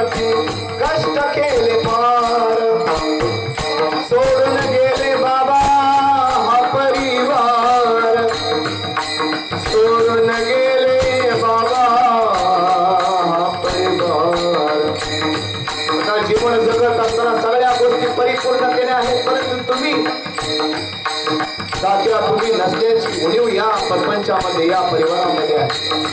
साठी कष्ट केले पार. सोडून गेले बाबा परिवार. सोडून गेले बाबा परिवार. आता जीवन जगत असताना सगळ्या गोष्टी परिपूर्ण केल्या आहेत परंतु तुम्ही साध्या तुम्ही नसल्याची उणीव या परपंचामध्ये या परिवारामध्ये आहे.